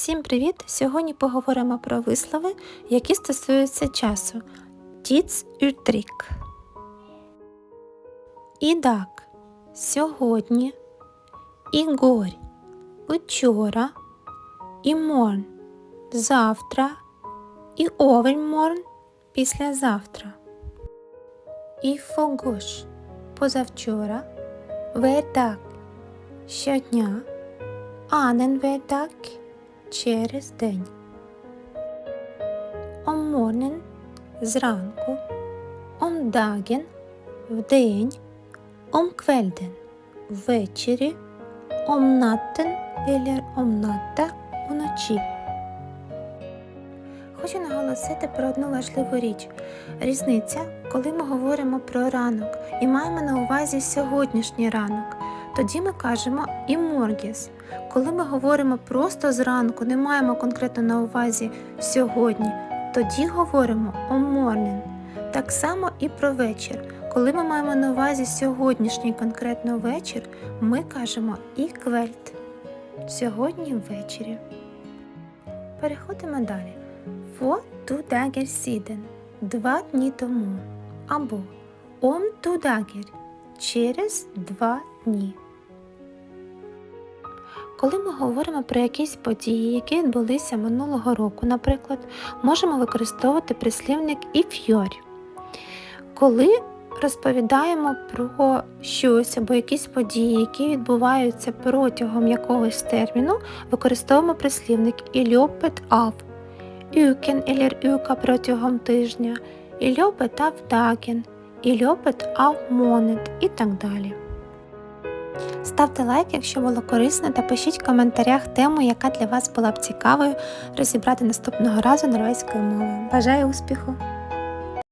Всім привіт! Сьогодні поговоримо про вислови, які стосуються часу. Тіц Утрік. Ідак, сьогодні, ігор, учора, іморн, завтра, і оверморн післязавтра. І фогош позавчора, вердак щодня, аненвердак через день. Om morgonen зранку, om вдень, kvelden ввечері, om natten eller om вночі. Хочу наголосити про одну важливу річ. Різниця, коли ми говоримо про ранок і маємо на увазі сьогоднішній ранок. Тоді ми кажемо і моргіс. Коли ми говоримо просто зранку, не маємо конкретно на увазі сьогодні, тоді говоримо о morning. Так само і про вечір. Коли ми маємо на увазі сьогоднішній конкретно вечір, ми кажемо і квельт. Сьогодні ввечері. Переходимо далі. Two dager siden. Два дні тому. Або two dager. Через два дні. Коли ми говоримо про якісь події, які відбулися минулого року, наприклад, можемо використовувати прислівник if your. Коли розповідаємо про щось або якісь події, які відбуваються протягом якогось терміну, використовуємо прислівник і løpet av, uken eller uka протягом тижня, і løpet av dagen, і løpet av måned і так далі. Ставте лайк, якщо було корисно, та пишіть в коментарях тему, яка для вас була б цікавою розібрати наступного разу норвезькою мовою. Бажаю успіху!